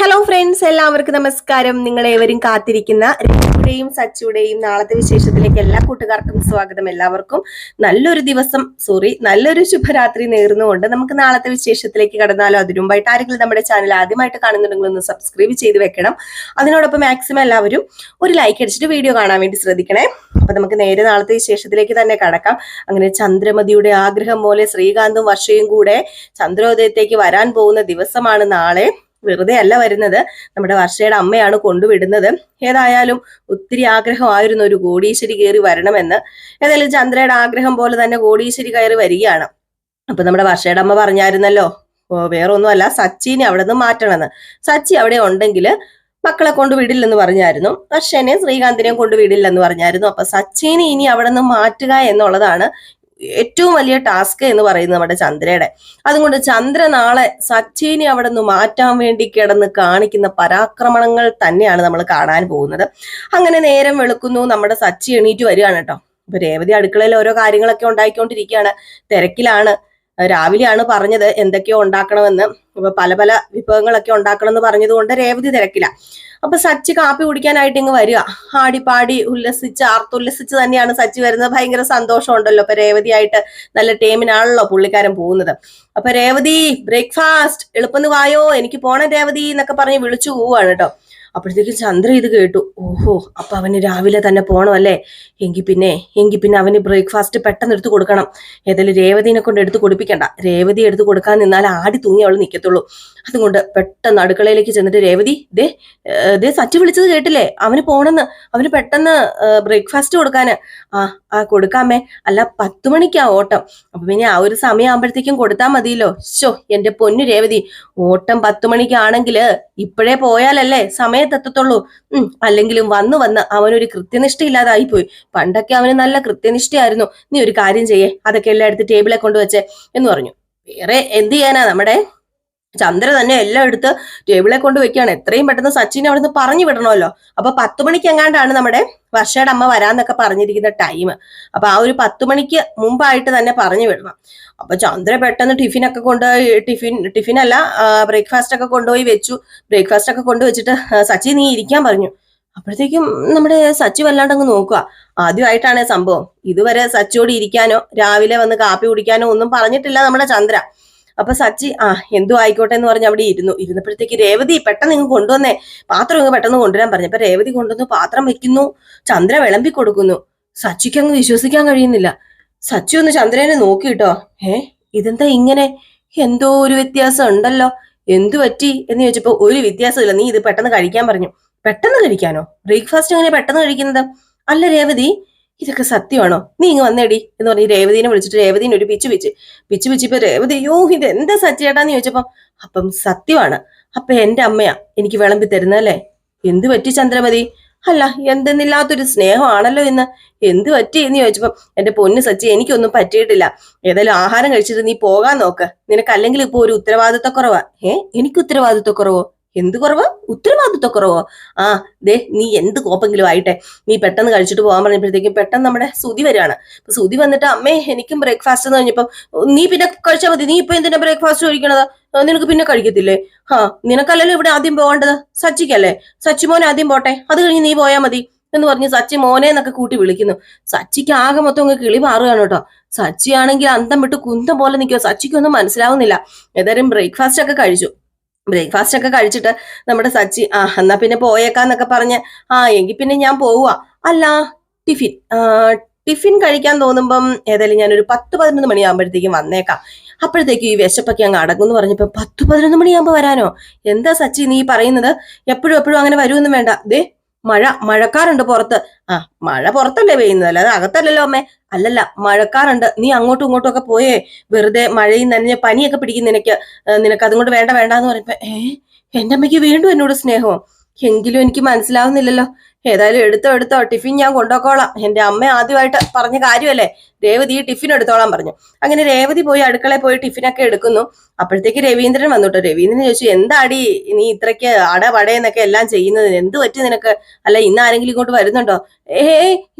Hello friends എല്ലാവർക്കും നമസ്കാരം. നിങ്ങളേവരും കാത്തിരിക്കുന്ന രഘുടെയും സച്ചുടെയും നാളത്തെ വിശേഷത്തിലേക്ക് എല്ലാ കൂട്ടുകാർക്കും സ്വാഗതം എല്ലാവർക്കും. നല്ലൊരു ദിവസം സോറി നല്ലൊരു ശുഭരാത്രി നേർന്നുകൊണ്ട് നമുക്ക് നാളത്തെ വിശേഷത്തിലേക്ക് കടന്നാലോ? അതിനു മുമ്പായിട്ട് ആരെങ്കിലും നമ്മുടെ ചാനൽ ആദ്യമായിട്ട് കാണുന്നുണ്ടെങ്കിൽ ഒന്ന് സബ്സ്ക്രൈബ് ചെയ്ത് വെക്കണം. അതിനോടൊപ്പം മാക്സിമം എല്ലാവരും ഒരു ലൈക്ക് അടിച്ചിട്ട് വീഡിയോ കാണാൻ വേണ്ടി ശ്രദ്ധിക്കണേ. അപ്പൊ നമുക്ക് നേരെ നാളത്തെ വിശേഷത്തിലേക്ക് തന്നെ കടക്കാം. അങ്ങനെ ചന്ദ്രമതിയുടെ ആഗ്രഹം പോലെ ശ്രീകാന്തും വർഷയും കൂടെ ചന്ദ്രോദയത്തേക്ക് വരാൻ പോകുന്ന ദിവസമാണ് നാളെ. വെറുതെ അല്ല വരുന്നത്. നമ്മുടെ വർഷയുടെ അമ്മയാണ് കൊണ്ടുവിടുന്നത്. ഏതായാലും ഒത്തിരി ആഗ്രഹമായിരുന്നു ഒരു കോടീശ്വരി കയറി വരണമെന്ന്. ഏതായാലും ചന്ദ്രയുടെ ആഗ്രഹം പോലെ തന്നെ കോടീശ്വരി കയറി വരികയാണ്. അപ്പൊ നമ്മുടെ വർഷയുടെ അമ്മ പറഞ്ഞായിരുന്നല്ലോ ഓ, വേറെ ഒന്നുമല്ല സച്ചിനെ അവിടെ നിന്ന് മാറ്റണമെന്ന്. സച്ചി അവിടെ ഉണ്ടെങ്കിൽ മക്കളെ കൊണ്ട് വിടില്ലെന്ന് പറഞ്ഞായിരുന്നു. വർഷനെ ശ്രീകാന്തിനെയും കൊണ്ട് വിടില്ലെന്ന് പറഞ്ഞായിരുന്നു. അപ്പൊ സച്ചിനെ ഇനി അവിടെ നിന്ന് മാറ്റുക എന്നുള്ളതാണ് ഏറ്റവും വലിയ ടാസ്ക് എന്ന് പറയുന്നത് നമ്മുടെ ചന്ദ്രയുടെ. അതുകൊണ്ട് ചന്ദ്ര നാളെ സച്ചിനെ അവിടെ നിന്ന് മാറ്റാൻ വേണ്ടി കിടന്ന് കാണിക്കുന്ന പരാക്രമണങ്ങൾ തന്നെയാണ് നമ്മൾ കാണാൻ പോകുന്നത്. അങ്ങനെ നേരം വെളുക്കുന്നു നമ്മുടെ സച്ചി എണീറ്റ് വരികയാണ് കേട്ടോ. ഇപ്പൊ രേവതി അടുക്കളയിൽ ഓരോ കാര്യങ്ങളൊക്കെ ഉണ്ടാക്കിക്കൊണ്ടിരിക്കുകയാണ് തിരക്കിലാണ്. രാവിലെയാണ് പറഞ്ഞത് എന്തൊക്കെയോ ഉണ്ടാക്കണമെന്ന്. ഇപ്പൊ പല പല വിഭവങ്ങളൊക്കെ ഉണ്ടാക്കണം എന്ന് പറഞ്ഞതുകൊണ്ട് രേവതി തിരക്കില്ല അപ്പൊ സച്ചി കാപ്പി കുടിക്കാനായിട്ട് ഇങ്ങ് വരിക. ആടിപ്പാടി ഉല്ലസിച്ച് ആർത്തുല്ലസിച്ച് തന്നെയാണ് സച്ചി വരുന്നത്. ഭയങ്കര സന്തോഷമുണ്ടല്ലോ. ഇപ്പൊ രേവതിയായിട്ട് നല്ല ടീമിനാണല്ലോ പുള്ളിക്കാരൻ പോകുന്നത്. അപ്പൊ രേവതി ബ്രേക്ക്ഫാസ്റ്റ് എളുപ്പം വായോ. എനിക്ക് പോണം രേവതി എന്നൊക്കെ പറഞ്ഞ് വിളിച്ചു പോവാണ് കേട്ടോ. അപ്പോഴത്തേക്കും ചന്ദ്ര ഇത് കേട്ടു. ഓഹോ അപ്പൊ അവന് രാവിലെ തന്നെ പോണം അല്ലേ? എങ്കിൽ പിന്നെ എങ്കിൽ പിന്നെ അവന് ബ്രേക്ക്ഫാസ്റ്റ് പെട്ടെന്ന് എടുത്തു കൊടുക്കണം. ഏതായാലും രേവതിനെ കൊണ്ട് എടുത്ത് കൊടുപ്പിക്കണ്ട. രേവതി എടുത്ത് കൊടുക്കാൻ നിന്നാൽ ആടി തൂങ്ങി അവൾ നിൽക്കത്തുള്ളൂ അതുകൊണ്ട് പെട്ടെന്ന് അടുക്കളയിലേക്ക് ചെന്നിട്ട് രേവതി ദേ ദേ സച്ചി വിളിച്ചത് കേട്ടില്ലേ? അവന് പോണെന്ന്. അവന് പെട്ടെന്ന് ബ്രേക്ക്ഫാസ്റ്റ് കൊടുക്കാന്. ആ ആ കൊടുക്കാമേ അല്ല പത്ത് മണിക്കാ ഓട്ടം. അപ്പൊ പിന്നെ ആ ഒരു സമയമാകുമ്പോഴത്തേക്കും കൊടുത്താൽ മതിയല്ലോ. ശോ എന്റെ പൊന്നു രേവതി. ഓട്ടം പത്ത് മണിക്കാണെങ്കിൽ ഇപ്പോഴേ പോയാലല്ലേ സമയത്തെത്തത്തുള്ളൂ ഉം അല്ലെങ്കിലും വന്നു വന്ന് അവനൊരു കൃത്യനിഷ്ഠ ഇല്ലാതായി പോയി. പണ്ടൊക്കെ അവന് നല്ല കൃത്യനിഷ്ഠയായിരുന്നു. നീ ഒരു കാര്യം ചെയ്യേ. അതൊക്കെ എല്ലാം എടുത്ത് ടേബിളെ കൊണ്ടുവച്ചേ എന്ന് പറഞ്ഞു. വേറെ എന്ത് ചെയ്യാനാ നമ്മുടെ ചന്ദ്ര തന്നെ എല്ലാം എടുത്ത് ടേബിളെ കൊണ്ട് വെക്കുകയാണ്. എത്രയും പെട്ടെന്ന് സച്ചിനെ അവിടുന്ന് പറഞ്ഞു വിടണമല്ലോ. അപ്പൊ പത്ത് മണിക്ക് എങ്ങാണ്ടാണ് നമ്മുടെ വർഷയുടെ അമ്മ വരാന്നൊക്കെ പറഞ്ഞിരിക്കുന്ന ടൈം അപ്പൊ ആ ഒരു പത്ത് മണിക്ക് മുമ്പായിട്ട് തന്നെ പറഞ്ഞു വിടണം. അപ്പൊ ചന്ദ്ര പെട്ടെന്ന് ടിഫിനൊക്കെ കൊണ്ടുപോയി ടിഫിൻ ടിഫിനല്ല ബ്രേക്ക്ഫാസ്റ്റ് ഒക്കെ കൊണ്ടുപോയി വെച്ചു. ബ്രേക്ക്ഫാസ്റ്റ് ഒക്കെ കൊണ്ടുവച്ചിട്ട് സച്ചി നീ ഇരിക്കാൻ പറഞ്ഞു. അപ്പോഴത്തേക്കും നമ്മുടെ സച്ചു വല്ലാണ്ട് അങ്ങ് നോക്കുക. ആദ്യമായിട്ടാണ് സംഭവം. ഇതുവരെ സച്ചോട് ഇരിക്കാനോ രാവിലെ വന്ന് കാപ്പി കുടിക്കാനോ ഒന്നും പറഞ്ഞിട്ടില്ല നമ്മുടെ ചന്ദ്ര. അപ്പൊ സച്ചി ആ എന്തു ആയിക്കോട്ടെ എന്ന് പറഞ്ഞ് അവിടെ ഇരുന്നു. ഇരുന്നപ്പോഴത്തേക്ക് രേവതി പെട്ടെന്ന് ഇങ്ങ് കൊണ്ടുവന്നേ. പാത്രം ഇങ്ങ് പെട്ടെന്ന് കൊണ്ടുവരാൻ പറഞ്ഞു. അപ്പൊ രേവതി കൊണ്ടുവന്നു പാത്രം വെക്കുന്നു. ചന്ദ്ര വിളമ്പി കൊടുക്കുന്നു. സച്ചിക്ക് അങ്ങ് വിശ്വസിക്കാൻ കഴിയുന്നില്ല. സച്ചി ഒന്ന് ചന്ദ്രനെ നോക്കി കേട്ടോ. ഏ ഇതെന്താ ഇങ്ങനെ? എന്തോ ഒരു വ്യത്യാസം ഉണ്ടല്ലോ. എന്തു പറ്റി? എന്ന് ചോദിച്ചപ്പോ ഒരു വ്യത്യാസമില്ല. നീ ഇത് പെട്ടെന്ന് കഴിക്കാൻ പറഞ്ഞു. പെട്ടെന്ന് കഴിക്കാനോ? ബ്രേക്ക്ഫാസ്റ്റ് അങ്ങനെ പെട്ടെന്ന് കഴിക്കുന്നത്? അല്ല രേവതി ഇതൊക്കെ സത്യമാണോ? നീ ഇങ്ങ് വന്നേടി എന്ന് പറഞ്ഞ് രേവതിനെ വിളിച്ചിട്ട് രേവതിനെ ഒരു പിച്ചു പിച്ച്. പിച്ചു പിച്ചിപ്പോ രേവതി യോ ഇത് എന്താ സത്യേട്ടാന്ന് ചോദിച്ചപ്പം അപ്പം സത്യമാണ്. അപ്പൊ എന്റെ അമ്മയാ എനിക്ക് വിളമ്പി തരുന്നല്ലേ എന്ത് പറ്റി ചന്ദ്രമതി? അല്ല എന്തെന്നില്ലാത്തൊരു സ്നേഹമാണല്ലോ ഇന്ന്. എന്ത് പറ്റി എന്ന് ചോദിച്ചപ്പം എന്റെ പൊന്ന് സച്ചി എനിക്കൊന്നും പറ്റിയിട്ടില്ല. ഏതായാലും ആഹാരം കഴിച്ചിട്ട് നീ പോകാൻ നോക്ക്. നിനക്ക് അല്ലെങ്കിൽ ഇപ്പൊ ഒരു ഉത്തരവാദിത്തക്കുറവാ ഏ? എനിക്ക് ഉത്തരവാദിത്തക്കുറവോ എന്ത് കുറവ്? ഉത്തരവാദിത്തക്കുറവോ ആ ദേ നീ എന്ത് കോപ്പെങ്കിലും ആയിട്ടെ. നീ പെട്ടെന്ന് കഴിച്ചിട്ട് പോകാൻ പറഞ്ഞപ്പോഴത്തേക്കും പെട്ടെന്ന് നമ്മുടെ സുതി വരികയാണ്. അപ്പൊ സുതി വന്നിട്ട് അമ്മേ എനിക്കും ബ്രേക്ക്ഫാസ്റ്റ് എന്ന് കഴിഞ്ഞപ്പം നീ പിന്നെ കഴിച്ചാൽ മതി. നീ ഇപ്പൊ എന്തിനാ ബ്രേക്ക്ഫാസ്റ്റ് കഴിക്കണത് നിനക്ക് പിന്നെ കഴിക്കത്തില്ലേ? ആ നിനക്കല്ലല്ലോ ഇവിടെ ആദ്യം പോകേണ്ടത്? സച്ചിക്കല്ലേ? സച്ചി മോനെ ആദ്യം പോട്ടെ. അത് കഴിഞ്ഞ് നീ പോയാൽ മതി. എന്ന് പറഞ്ഞ് സച്ചി മോനെ എന്നൊക്കെ കൂട്ടി വിളിക്കുന്നു. സച്ചിക്ക് ആകെ മൊത്തം അങ്ങ് കിളി മാറുകയാണ് കേട്ടോ. സച്ചി ആണെങ്കിൽ അന്തം വിട്ട് കുന്തം പോലെ നിൽക്കുക സച്ചിക്കൊന്നും മനസ്സിലാവുന്നില്ല. ഏതായാലും ബ്രേക്ക്ഫാസ്റ്റ് ഒക്കെ കഴിച്ചു. ബ്രേക്ക്ഫാസ്റ്റ് ഒക്കെ കഴിച്ചിട്ട് നമ്മുടെ സച്ചി ആ എന്നാ പിന്നെ പോയേക്കാന്നൊക്കെ പറഞ്ഞ് ആ എങ്കിൽ പിന്നെ ഞാൻ പോവുക അല്ല ടിഫിൻ ടിഫിൻ കഴിക്കാൻ തോന്നുമ്പം ഏതായാലും ഞാനൊരു പത്ത് പതിനൊന്ന് മണിയാകുമ്പോഴത്തേക്കും വന്നേക്കാം. അപ്പോഴത്തേക്കും ഈ വിശപ്പൊക്കെ അങ്ങ് അടങ്ങും എന്ന് പറഞ്ഞപ്പോ പത്ത് പതിനൊന്ന് മണിയാകുമ്പോൾ വരാനോ? എന്താ സച്ചി നീ പറയുന്നത്? എപ്പോഴും എപ്പോഴും അങ്ങനെ വരുമെന്നും വേണ്ട. ദേ മഴ മഴക്കാറുണ്ട് പുറത്ത്. ആ മഴ പുറത്തല്ലേ പെയ്യുന്നത്? അല്ലാതെ അകത്തല്ലല്ലോ അമ്മേ. അല്ലല്ല മഴക്കാറുണ്ട്. നീ അങ്ങോട്ടും ഇങ്ങോട്ടും ഒക്കെ പോയേ. വെറുതെ മഴയും നനഞ്ഞ പനിയൊക്കെ പിടിക്കും നിനക്ക്. നിനക്ക് അതുകൊണ്ട് വേണ്ട വേണ്ട എന്ന് പറയുമ്പോ ഏ എന്റെ അമ്മയ്ക്ക് വീണ്ടും എന്നോട് സ്നേഹമോ എങ്കിലും എനിക്ക് മനസ്സിലാവുന്നില്ലല്ലോ. ഏതായാലും എടുത്തോ എടുത്തോ. ടിഫിൻ ഞാൻ കൊണ്ടുപോക്കോളാം എന്റെ അമ്മ ആദ്യമായിട്ട് പറഞ്ഞ കാര്യമല്ലേ? രേവതി ടിഫിൻ എടുത്തോളാൻ പറഞ്ഞു. അങ്ങനെ രേവതി പോയി അടുക്കളയിൽ പോയി ടിഫിനൊക്കെ എടുക്കുന്നു. അപ്പോഴത്തേക്ക് രവീന്ദ്രൻ വന്നുട്ടോ രവീന്ദ്രൻ ചോദിച്ചു എന്താടി നീ ഇത്രയ്ക്ക് അട പടയെന്നൊക്കെ എല്ലാം ചെയ്യുന്നത്? എന്ത് പറ്റി നിനക്ക്? അല്ല ഇന്ന് ആരെങ്കിലും ഇങ്ങോട്ട് വരുന്നുണ്ടോ? ഏ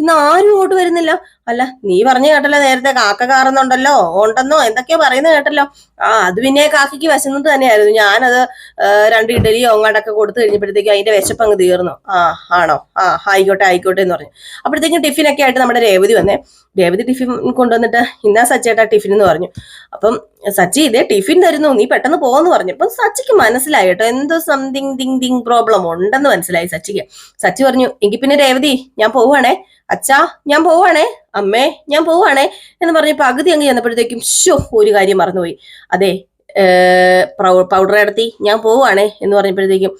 ഇന്ന് ആരും ഇങ്ങോട്ട് വരുന്നില്ല. അല്ല നീ പറഞ്ഞു കേട്ടല്ലോ നേരത്തെ കാക്ക കാറുന്നുണ്ടല്ലോ ഉണ്ടെന്നോ എന്തൊക്കെയോ പറയുന്നത് കേട്ടല്ലോ. ആ അത് പിന്നെ കാക്കയ്ക്ക് വിശന്നത് തന്നെയായിരുന്നു. ഞാനത് രണ്ട് ഇഡലിയോ അങ്ങോട്ടൊക്കെ കൊടുത്തു കഴിഞ്ഞപ്പോഴത്തേക്ക് അതിന്റെ വിശപ്പ് അങ്ങ് തീർന്നു. ആ ആണോ? ആ ആയിക്കോട്ടെ ആയിക്കോട്ടെ എന്ന് പറഞ്ഞു. അപ്പോഴത്തേക്കും ടിഫിനൊക്കെ ആയിട്ട് നമ്മുടെ രേവതി വന്നേ. രേവതി ടിഫിൻ കൊണ്ടുവന്നിട്ട് ഇന്നാ സച്ചേട്ടാ ടിഫിൻ എന്ന് പറഞ്ഞു. അപ്പം സച്ചി ഇതേ ടിഫിൻ തരുന്നു നീ പെട്ടെന്ന് പോവെന്ന് പറഞ്ഞു. അപ്പൊ സച്ചിക്ക് മനസ്സിലായി കേട്ടോ എന്തോ സംതിങ് തിങ് തിങ് പ്രോബ്ലം ഉണ്ടെന്ന് മനസ്സിലായി സച്ചിക്ക്. സച്ചി പറഞ്ഞു എങ്കിൽ പിന്നെ രേവതി ഞാൻ പോവാണേ അച്ഛാ ഞാൻ പോവാണേ അമ്മേ ഞാൻ പോവാണേ എന്ന് പറഞ്ഞ് പകുതി അങ്ങ് ചെന്നപ്പോഴത്തേക്കും ഷോ ഒരു കാര്യം മറന്നുപോയി. അതെ പൗഡർ നടത്തി ഞാൻ പോവാണേ എന്ന് പറഞ്ഞപ്പോഴത്തേക്കും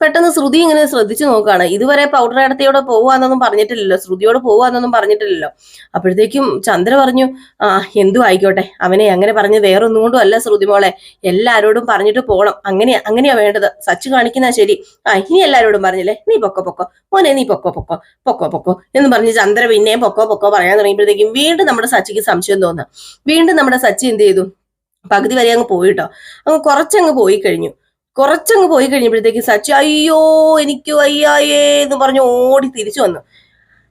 പെട്ടെന്ന് ശ്രുതി ഇങ്ങനെ ശ്രദ്ധിച്ചു നോക്കുകയാണ്. ഇതുവരെ പൗഡർ നടത്തിയോടെ പോവാന്നൊന്നും പറഞ്ഞിട്ടില്ലല്ലോ. ശ്രുതിയോട് പോവാന്നൊന്നും പറഞ്ഞിട്ടില്ലല്ലോ. അപ്പോഴത്തേക്കും ചന്ദ്ര പറഞ്ഞു ആ എന്തു ആയിക്കോട്ടെ. അവനെ അങ്ങനെ പറഞ്ഞ് വേറൊന്നും കൊണ്ടും അല്ല ശ്രുതി മോളെ. എല്ലാരോടും പറഞ്ഞിട്ട് പോകണം. അങ്ങനെയാ അങ്ങനെയാ വേണ്ടത്. സച്ച് കാണിക്കുന്ന ശരി. ആ ഇനി എല്ലാരോടും പറഞ്ഞില്ലേ? നീ പൊക്കോ പൊക്കോ. മോനെ നീ പൊക്കോ പൊക്കോ. പൊക്കോ പൊക്കോ. എന്ന് പറഞ്ഞ് ചന്ദ്ര പിന്നെയും പൊക്കോ പൊക്കോ പറയാൻ തുടങ്ങിയപ്പോഴത്തേക്കും വീണ്ടും നമ്മുടെ സച്ചിക്ക് സംശയം തോന്നുക വീണ്ടും നമ്മുടെ സച്ചി എന്ത് ചെയ്തു? പകുതി വരെ അങ്ങ് പോയിട്ടോ അങ്ങ് കുറച്ചങ്ങ് പോയി കഴിഞ്ഞു. കുറച്ചങ്ങ് പോയി കഴിഞ്ഞപ്പോഴത്തേക്ക് സച്ചി അയ്യോ എനിക്ക് വയ്യായേ എന്ന് പറഞ്ഞ് ഓടി തിരിച്ചു വന്നു.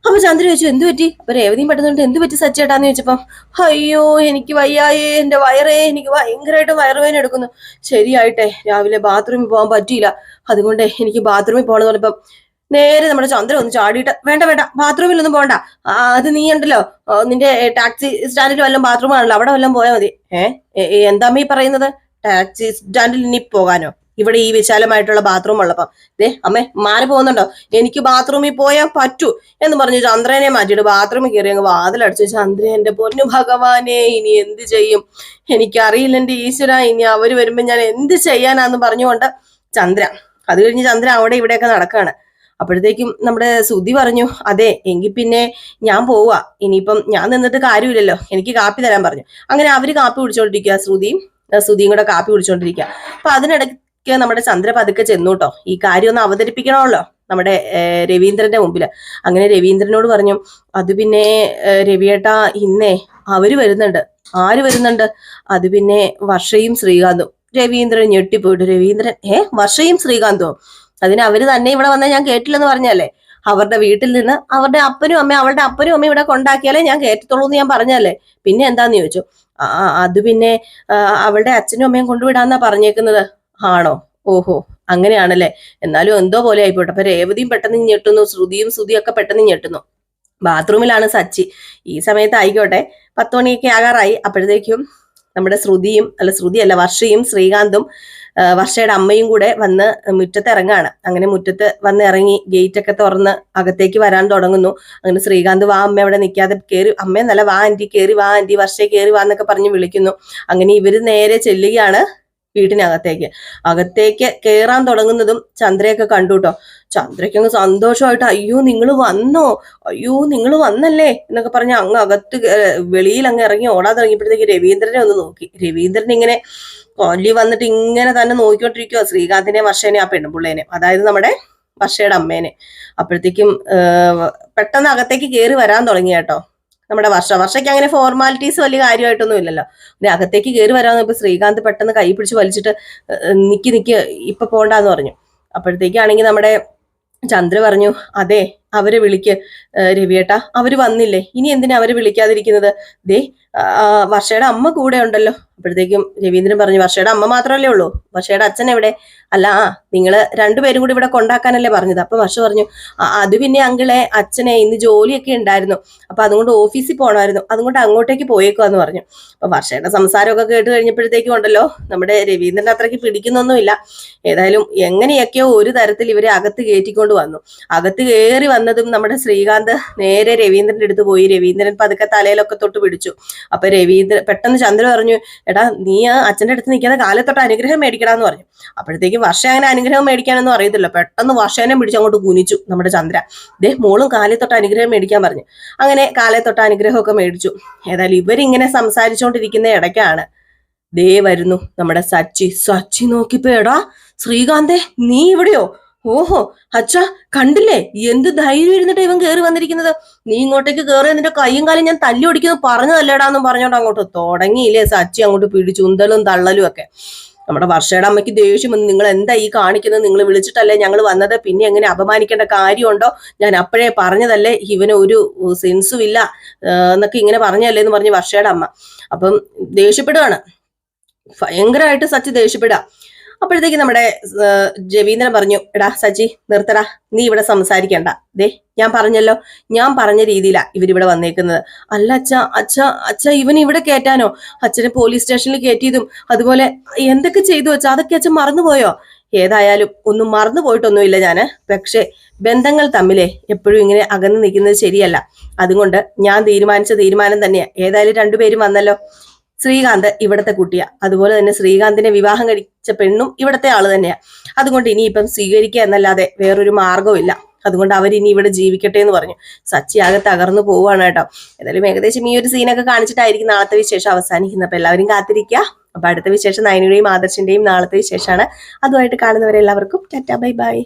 അപ്പൊ ചന്ദ്ര ചോദിച്ചു എന്ത് പറ്റി? അപ്പൊ രേവതിയും പെട്ടെന്ന് എന്ത് പറ്റി സച്ചേട്ടാന്ന് ചോദിച്ചപ്പം? അയ്യോ എനിക്ക് വയ്യായേ എന്റെ വയറേ എനിക്ക് ഭയങ്കരമായിട്ട് വയറുവേന എടുക്കുന്നു. ശരിയായിട്ടെ രാവിലെ ബാത്റൂമിൽ പോകാൻ പറ്റിയില്ല. അതുകൊണ്ട് എനിക്ക് ബാത്റൂമിൽ പോകണം എന്ന് പറഞ്ഞപ്പം നേരെ നമ്മുടെ ചന്ദ്രൻ ഒന്ന് ചാടിയിട്ട് വേണ്ട വേണ്ട ബാത്റൂമിലൊന്നും പോകണ്ട. അത് നീ ഉണ്ടല്ലോ. നിന്റെ ടാക്സി സ്റ്റാൻഡിൽ വല്ലതും ബാത്റൂം ആണല്ലോ അവിടെ വല്ലതും പോയാൽ മതി. ഏഹ് എന്താ ഈ പറയുന്നത്? ടാക്സി സ്റ്റാൻഡിൽ ഇനി പോകാനോ? ഇവിടെ ഈ വിശാലമായിട്ടുള്ള ബാത്റൂം ഉള്ളപ്പം. ദേ അമ്മേ മാറി പോകുന്നുണ്ടോ? എനിക്ക് ബാത്റൂമിൽ പോയാൽ പറ്റൂ എന്ന് പറഞ്ഞ് ചന്ദ്രനെ മാറ്റിയിട്ട് ബാത്റൂമിൽ കയറി അങ്ങ് വാതിലടച്ചു ചന്ദ്രൻ എന്റെ പൊന്നു ഭഗവാനെ ഇനി എന്ത് ചെയ്യും? എനിക്കറിയില്ല എന്റെ ഈശ്വര ഇനി അവർ വരുമ്പോ ഞാൻ എന്ത് ചെയ്യാനാന്ന് പറഞ്ഞുകൊണ്ട് ചന്ദ്ര അത് കഴിഞ്ഞ് ചന്ദ്രൻ അവിടെ ഇവിടെയൊക്കെ നടക്കാണ്. അപ്പോഴത്തേക്കും നമ്മുടെ സുധി പറഞ്ഞു അതെ എങ്കിൽ പിന്നെ ഞാൻ പോവാ. ഇനിയിപ്പം ഞാൻ നിന്നിട്ട് കാര്യമില്ലല്ലോ. എനിക്ക് കാപ്പി തരാൻ പറഞ്ഞു. അങ്ങനെ അവർ കാപ്പി കുടിച്ചോണ്ടിരിക്കുക ശ്രുതിയും സുധിയും കൂടെ കാപ്പി കുടിച്ചോണ്ടിരിക്കുക അപ്പൊ അതിനിടയ്ക്ക് നമ്മുടെ ചന്ദ്ര പതുക്കെ ചെന്നു കേട്ടോ ഈ കാര്യം ഒന്ന് അവതരിപ്പിക്കണമല്ലോ നമ്മുടെ രവീന്ദ്രന്റെ മുമ്പിൽ അങ്ങനെ രവീന്ദ്രനോട് പറഞ്ഞു അത് പിന്നെ രവിയേട്ട ഇന്നേ അവർ വരുന്നുണ്ട്. ആര് വരുന്നുണ്ട്? അത് പിന്നെ വർഷയും ശ്രീകാന്തും. രവീന്ദ്രൻ ഞെട്ടിപ്പോയിട്ട് രവീന്ദ്രൻ ഏ വർഷയും ശ്രീകാന്തോ? അതിന് അവർ തന്നെ ഇവിടെ വന്നാൽ ഞാൻ കേട്ടില്ലെന്ന് പറഞ്ഞല്ലേ? അവരുടെ വീട്ടിൽ നിന്ന് അവരുടെ അപ്പനും അമ്മയും അവളുടെ അപ്പനും അമ്മയും ഇവിടെ കൊണ്ടാക്കിയാലേ ഞാൻ കേട്ടത്തുള്ളൂ എന്ന് ഞാൻ പറഞ്ഞല്ലേ? പിന്നെ എന്താന്ന് ചോദിച്ചു? അത് പിന്നെ അവളുടെ അച്ഛനും അമ്മയും കൊണ്ടുവിടാന്നാ പറഞ്ഞേക്കുന്നത്. ആണോ? ഓഹോ അങ്ങനെയാണല്ലേ. എന്നാലും എന്തോ പോലെ ആയിപ്പോട്ടെ. അപ്പൊ രേവതിയും പെട്ടെന്ന് ഞെട്ടുന്നു ശ്രുതിയും ശ്രുതിയും ഒക്കെ പെട്ടെന്ന് ഞെട്ടുന്നു. ബാത്റൂമിലാണ് സച്ചി. ഈ സമയത്ത് ആയിക്കോട്ടെ. പത്ത് മണിയൊക്കെ ആകാറായി. അപ്പോഴത്തേക്കും നമ്മുടെ ശ്രുതിയും അല്ല ശ്രുതി അല്ല വർഷയും ശ്രീകാന്തും വർഷയുടെ അമ്മയും കൂടെ വന്ന് മുറ്റത്ത് ഇറങ്ങാണ്. അങ്ങനെ മുറ്റത്ത് വന്ന് ഇറങ്ങി ഗേറ്റ് ഒക്കെ തുറന്ന് അകത്തേക്ക് വരാൻ തുടങ്ങുന്നു. അങ്ങനെ ശ്രീകാന്ത് വാ അമ്മ അവിടെ നിൽക്കാതെ കയറി അമ്മ നല്ല വാ ആന്റി കയറി വാ ആന്റി വർഷയെ കയറി വാ എന്നൊക്കെ പറഞ്ഞ് വിളിക്കുന്നു. അങ്ങനെ ഇവർ നേരെ ചെല്ലുകയാണ്. വീട്ടിനകത്തേക്ക്. അകത്തേക്ക് കയറാൻ തുടങ്ങുന്നതും ചന്ദ്രയൊക്കെ കണ്ടു കേട്ടോ ചന്ദ്രയ്ക്ക് അങ്ങ് സന്തോഷമായിട്ട് അയ്യോ നിങ്ങൾ വന്നോ? അയ്യോ നിങ്ങൾ വന്നല്ലേ? എന്നൊക്കെ പറഞ്ഞ് അങ്ങ് അകത്ത് വെളിയിൽ അങ്ങ് ഇറങ്ങി ഓടാൻ തുടങ്ങിയപ്പോഴത്തേക്ക് രവീന്ദ്രനെ ഒന്ന് നോക്കി. രവീന്ദ്രൻ ഇങ്ങനെ കൊല്ലി വന്നിട്ട് ഇങ്ങനെ തന്നെ നോക്കിക്കൊണ്ടിരിക്കുക ശ്രീകാന്തിനെ വർഷേനെ ആ പെൺപിള്ളേനെ അതായത് നമ്മുടെ വർഷയുടെ അമ്മേനെ. അപ്പോഴത്തേക്കും പെട്ടെന്ന് അകത്തേക്ക് കയറി വരാൻ തുടങ്ങി കേട്ടോ നമ്മുടെ വർഷ വർഷയ്ക്ക് അങ്ങനെ ഫോർമാലിറ്റീസ് വലിയ കാര്യമായിട്ടൊന്നും ഇല്ലല്ലോ. പിന്നെ അകത്തേക്ക് കയറി വരാമെന്ന് ഇപ്പൊ ശ്രീകാന്ത് പെട്ടെന്ന് കൈ പിടിച്ച് വലിച്ചിട്ട് നിക്കി നിക്ക് ഇപ്പൊ പോണ്ടാന്ന് പറഞ്ഞു. അപ്പോഴത്തേക്കാണെങ്കിൽ നമ്മുടെ ചന്ദ്ര പറഞ്ഞു അതെ അവരെ വിളിക്ക് രവിയേട്ട അവർ വന്നില്ലേ? ഇനി എന്തിനാ അവരെ വിളിക്കാതിരിക്കുന്നത്? ദേ വർഷയുടെ അമ്മ കൂടെ ഉണ്ടല്ലോ. അപ്പോഴത്തേക്കും രവീന്ദ്രൻ പറഞ്ഞു വർഷയുടെ അമ്മ മാത്രമല്ലേ ഉള്ളൂ? വർഷയുടെ അച്ഛൻ എവിടെ? അല്ല ആ നിങ്ങൾ രണ്ടുപേരും കൂടി ഇവിടെ കൊണ്ടാക്കാനല്ലേ പറഞ്ഞത്. അപ്പൊ വർഷ പറഞ്ഞു "ആ, അത് പിന്നെ അങ്കിളെ അച്ഛനെ ഇന്ന് ജോലിയൊക്കെ ഉണ്ടായിരുന്നു. അപ്പൊ അതുകൊണ്ട് ഓഫീസിൽ പോകണമായിരുന്നു അതുകൊണ്ട് അങ്ങോട്ടേക്ക് പോയേക്കുവാന്ന് പറഞ്ഞു. അപ്പൊ വർഷയുടെ സംസാരമൊക്കെ കേട്ട് കഴിഞ്ഞപ്പോഴത്തേക്കും ഉണ്ടല്ലോ നമ്മുടെ രവീന്ദ്രൻ അത്രയ്ക്ക് പിടിക്കുന്നൊന്നുമില്ല. ഏതായാലും എങ്ങനെയൊക്കെയോ ഒരു തരത്തിൽ ഇവരെ അകത്ത് കയറ്റിക്കൊണ്ട് വന്നു. അകത്ത് കയറി വന്നതും നമ്മുടെ ശ്രീകാന്ത് നേരെ രവീന്ദ്രന്റെ അടുത്ത് പോയി. രവീന്ദ്രൻ പതുക്കെ തലയിലൊക്കെ തൊട്ട് പിടിച്ചു. അപ്പൊ രവീന്ദ്രൻ പെട്ടെന്ന് ചന്ദ്രൻ പറഞ്ഞു എടാ നീ ആ അച്ഛന്റെ അടുത്ത് നിൽക്കാതെ കാലത്തൊട്ട് അനുഗ്രഹം മേടിക്കടാന്ന് പറഞ്ഞു. അപ്പോഴത്തേക്കും വർഷ അങ്ങനെ അനുഗ്രഹം മേടിക്കാനൊന്നും അറിയത്തില്ല. പെട്ടെന്ന് വർഷേനെ പിടിച്ച് അങ്ങോട്ട് കുനിച്ചു നമ്മുടെ ചന്ദ്ര. ദേ മോളും കാലത്തൊട്ട് അനുഗ്രഹം മേടിക്കാൻ പറഞ്ഞു. അങ്ങനെ കാലത്തൊട്ട് അനുഗ്രഹമൊക്കെ മേടിച്ചു. ഏതായാലും ഇവരിങ്ങനെ സംസാരിച്ചുകൊണ്ടിരിക്കുന്ന ഇടയ്ക്കാണ് ദേ വരുന്നു നമ്മുടെ സച്ചി. സച്ചി നോക്കിപ്പോ എടാ ശ്രീകാന്തേ നീ ഇവിടെയോ? ഓഹോ അച്ഛാ കണ്ടില്ലേ? എന്ത് ധൈര്യം ഇരുന്നിട്ട് ഇവൻ കയറി വന്നിരിക്കുന്നത്? നീ ഇങ്ങോട്ടേക്ക് കയറി നിന്റെ കയ്യും കാലും ഞാൻ തല്ലി ഒടിക്കുന്നത് പറഞ്ഞതല്ലേടാന്നും പറഞ്ഞോണ്ട് അങ്ങോട്ട് തുടങ്ങിയില്ലേ സച്ചി അങ്ങോട്ട് പിടിച്ചു ഉന്തലും തള്ളലും ഒക്കെ. നമ്മുടെ വർഷയുടെ അമ്മയ്ക്ക് ദേഷ്യം വന്ന് നിങ്ങൾ എന്താ ഈ കാണിക്കുന്നത്? നിങ്ങൾ വിളിച്ചിട്ടല്ലേ ഞങ്ങൾ വന്നത്? പിന്നെ എങ്ങനെ അപമാനിക്കേണ്ട കാര്യമുണ്ടോ? ഞാൻ അപ്പോഴേ പറഞ്ഞതല്ലേ ഇവന് ഒരു സെൻസും ഇല്ല എന്നൊക്കെ ഇങ്ങനെ പറഞ്ഞല്ലേ എന്ന് പറഞ്ഞു വർഷയുടെ അമ്മ. അപ്പം ദേഷ്യപ്പെടുകയാണ് ഭയങ്കരമായിട്ട് സച്ചി ദേഷ്യപ്പെടുക അപ്പോഴത്തേക്ക് നമ്മുടെ രവീന്ദ്രൻ പറഞ്ഞു എടാ സജി നിർത്തടാ നീ ഇവിടെ സംസാരിക്കണ്ട. ദേ ഞാൻ പറഞ്ഞല്ലോ ഞാൻ പറഞ്ഞ രീതിയിലാ ഇവരിവിടെ വന്നേക്കുന്നത്. അല്ല അച്ഛ അച്ഛ അച്ഛ ഇവൻ ഇവിടെ കയറ്റാനോ അച്ഛനെ പോലീസ് സ്റ്റേഷനിൽ കയറ്റിയതും അതുപോലെ എന്തൊക്കെ ചെയ്തു അച്ഛ? അതൊക്കെ അച്ഛൻ മറന്നുപോയോ? ഏതായാലും ഒന്നും മറന്നു പോയിട്ടൊന്നുമില്ല ഞാൻ. പക്ഷേ ബന്ധങ്ങൾ തമ്മിലേ എപ്പോഴും ഇങ്ങനെ അകന്നു നിൽക്കുന്നത് ശരിയല്ല. അതുകൊണ്ട് ഞാൻ തീരുമാനിച്ച തീരുമാനം തന്നെയാ. ഏതായാലും രണ്ടുപേരും വന്നല്ലോ. ശ്രീകാന്ത് ഇവിടത്തെ കുട്ടിയാ. അതുപോലെ തന്നെ ശ്രീകാന്തിനെ വിവാഹം കഴിച്ച പെണ്ണും ഇവിടത്തെ ആൾ തന്നെയാ. അതുകൊണ്ട് ഇനിയിപ്പം സ്വീകരിക്കുക എന്നല്ലാതെ വേറൊരു മാർഗവും ഇല്ല. അതുകൊണ്ട് ഇനി ഇവിടെ ജീവിക്കട്ടെ എന്ന് പറഞ്ഞു. സച്ചി ആകെ തകർന്നു പോവാണ് കേട്ടോ. എന്തായാലും ഏകദേശം ഈ ഒരു സീനൊക്കെ കാണിച്ചിട്ടായിരിക്കും നാളത്തെ വിശേഷം അവസാനിക്കുന്നത്. അപ്പൊ എല്ലാവരും കാത്തിരിക്കുക. അപ്പൊ അടുത്ത വിശേഷം നയനയുടെയും ആദർശിന്റെയും നാളത്തെ വിശേഷമാണ്. അതുമായിട്ട് കാണുന്നവരെല്ലാവർക്കും ടാറ്റ ബൈ ബൈ.